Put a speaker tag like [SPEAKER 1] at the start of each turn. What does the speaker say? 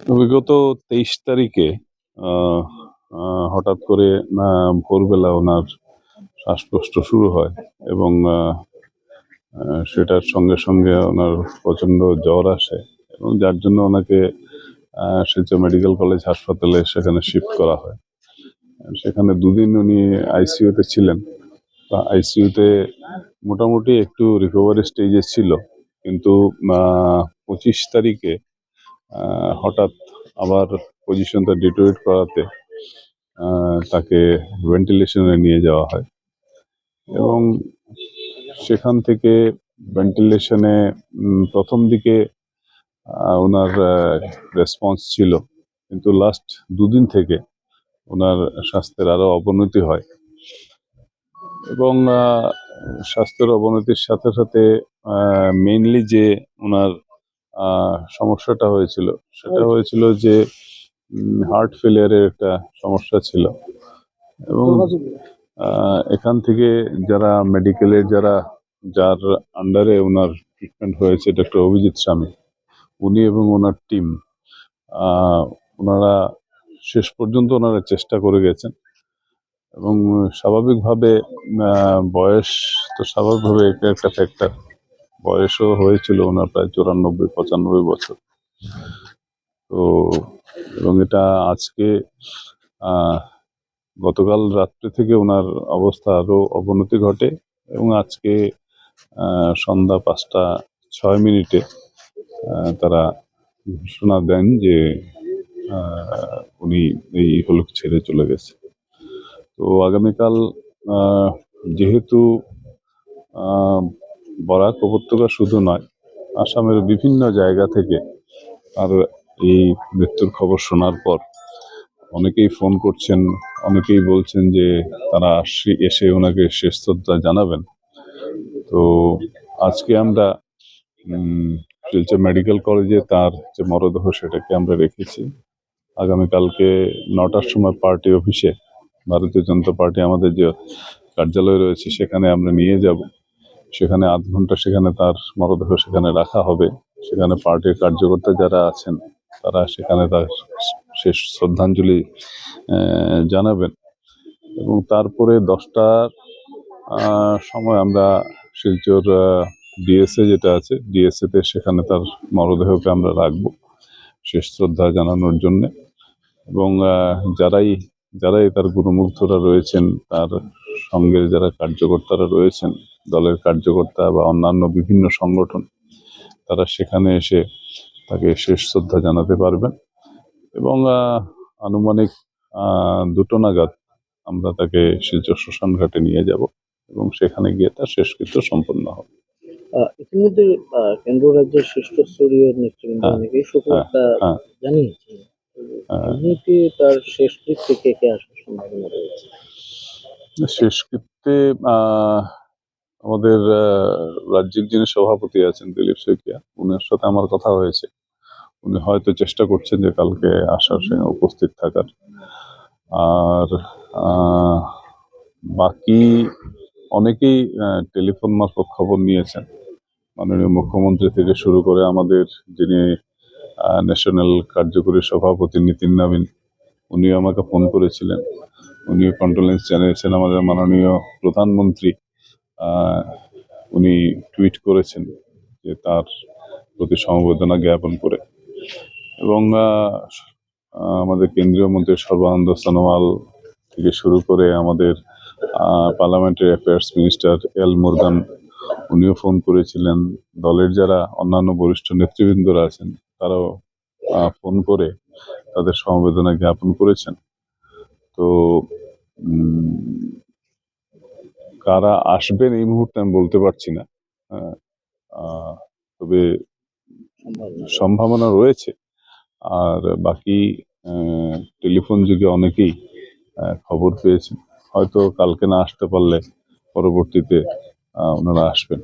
[SPEAKER 1] বিগত তেইশ তারিখে হঠাৎ করে না ভোরবেলা ওনার শ্বাসকষ্ট শুরু হয় এবং সেটার সঙ্গে সঙ্গে ওনার প্রচণ্ড জ্বর আসে এবং যার জন্য ওনাকে শিলচর মেডিকেল কলেজ হাসপাতালে সেখানে শিফট করা হয়। সেখানে দুদিন উনি আইসিইউতে ছিলেন। তা আইসিইউতে মোটামুটি একটু রিকভারি স্টেজে ছিল। কিন্তু পঁচিশ তারিখে হঠাৎ আবার পজিশনটা ডিটোরেট করাতে তাকে ভেন্টিলেশনে নিয়ে যাওয়া হয়। এবং সেখান থেকে ভেন্টিলেশনে প্রথম দিকে ওনার রেসপন্স ছিল। কিন্তু লাস্ট দুদিন থেকে ওনার স্বাস্থ্যের আরও অবনতি হয়। এবং স্বাস্থ্যের অবনতির সাথে সাথে মেইনলি যে ওনার সমস্যাটা হয়েছিল। সেটা হয়েছিল যে হার্ট ফেলিয়ারের একটা সমস্যা ছিল। এবং এখান থেকে যারা মেডিকেলের যারা যার আন্ডারে ওনার ট্রিটমেন্ট হয়েছে ডক্টর অভিজিৎ স্বামী। উনি এবং ওনার টিম ওনারা শেষ পর্যন্ত ওনারা চেষ্টা করে গেছেন। এবং স্বাভাবিকভাবে বয়স তো স্বাভাবিকভাবে এটা একটা ফ্যাক্টর বয়সও হয়েছিল ওনার প্রায় চুরানব্বই, পঁচানব্বই বছর। তো এবং এটা আজকে গতকাল রাত্রে থেকে ওনার অবস্থা আরও অবনতি ঘটে এবং আজকে সন্ধ্যা পাঁচটা ছয় মিনিটে তারা ঘোষণা দেন যে উনি এই হলুক ছেড়ে চলে গেছে। তো আগামীকাল যেহেতু বরাক উপত্যকা শুধু নয়, আসামের বিভিন্ন জায়গা থেকে আর এই মৃত্যুর খবর শোনার পর অনেকেই ফোন করছেন, অনেকেই বলছেন যে তারা এসে ওনাকে শেষ শ্রদ্ধা জানাবেন। তো আজকে আমরা শিলচর মেডিকেল কলেজে তার যে মরদেহ সেটাকে আমরা রেখেছি। আগামীকালকে নটার সময় পার্টি অফিসে, ভারতীয় জনতা পার্টি আমাদের যে কার্যালয় রয়েছে সেখানে আমরা নিয়ে যাব। সেখানে আধ ঘণ্টা সেখানে তার মরদেহ সেখানে রাখা হবে। সেখানে পার্টির কার্যকর্তা যারা আছেন, তারা সেখানে তার শেষ শ্রদ্ধাঞ্জলি জানাবেন। এবং তারপরে দশটার সময় আমরা শিলচর ডিএসএ যেটা আছে ডিএসএ তে সেখানে তার মরদেহকে আমরা রাখব শেষ শ্রদ্ধা জানানোর জন্য। এবং যারাই যারাই তার গুরুমুগ্ধরা রয়েছেন, তার সঙ্গে যারা কার্যকর্তারা রয়েছেন দলের কার্যকর্তা বা অন্যান্য বিভিন্ন সংগঠন তারা সেখানে এসে তাকে শেষ শ্রদ্ধা জানাতে পারবেন এবং আনুমানিক দুটো নাগাদ আমরা তাকে শিলচর শ্মশান ঘাটে নিয়ে যাব এবং সেখানে গিয়ে তার শেষকৃত্য সম্পন্ন হবে।
[SPEAKER 2] ইতিমধ্যে কেন্দ্র রাজ্যের শ্রেষ্ঠ স্তরীয় নেতৃবৃন্দ
[SPEAKER 1] হ্যাঁ,
[SPEAKER 2] অনেকেই শোকবার্তা
[SPEAKER 1] হ্যাঁ।
[SPEAKER 2] জানিয়েছেন। এমনিতে তার শেষকৃত্যে কে কে আসার সম্ভাবনা রয়েছে?
[SPEAKER 1] শেষকৃত্যে আমাদের রাজ্যিক যিনি সভাপতি আছেন দিলীপ শইকিয়া উনার সাথে আমার কথা হয়েছে। উনি হয়তো চেষ্টা করছেন যে কালকে আসার সঙ্গে উপস্থিত থাকার। আর বাকি অনেকেই টেলিফোন মারফত খবর নিয়েছেন। মাননীয় মুখ্যমন্ত্রী থেকে শুরু করে আমাদের যিনি ন্যাশনাল কার্যকরী সভাপতি নীতিন নবীন, উনিও আমাকে ফোন করেছিলেন। উনিও কন্ডোলেন্স জানিয়েছেন আমাদের মাননীয় প্রধানমন্ত্রী। উনি টুইট করেছেন যে তার প্রতি সমবেদনা জ্ঞাপন করে। এবং আমাদের কেন্দ্রীয় মন্ত্রী সর্বানন্দ সোনোয়াল থেকে শুরু করে আমাদের parliamentary affairs minister L Murugan, উনিও ফোন করেছিলেন। দলের যারা অন্যান্য বরিষ্ঠ নেতৃবৃন্দরা আছেন, তারাও ফোন করে তাদের সমবেদনা জ্ঞাপন করেছেন। তো কারা আসবেন এই মুহূর্তে আমি বলতে পারছি না। হ্যাঁ, তবে
[SPEAKER 2] সম্ভাবনা
[SPEAKER 1] সম্ভাবনা রয়েছে। আর বাকি টেলিফোন যুগে অনেকেই খবর পেয়েছেন। হয়তো কালকে না আসতে পারলে পরবর্তীতে ওনারা আসবেন।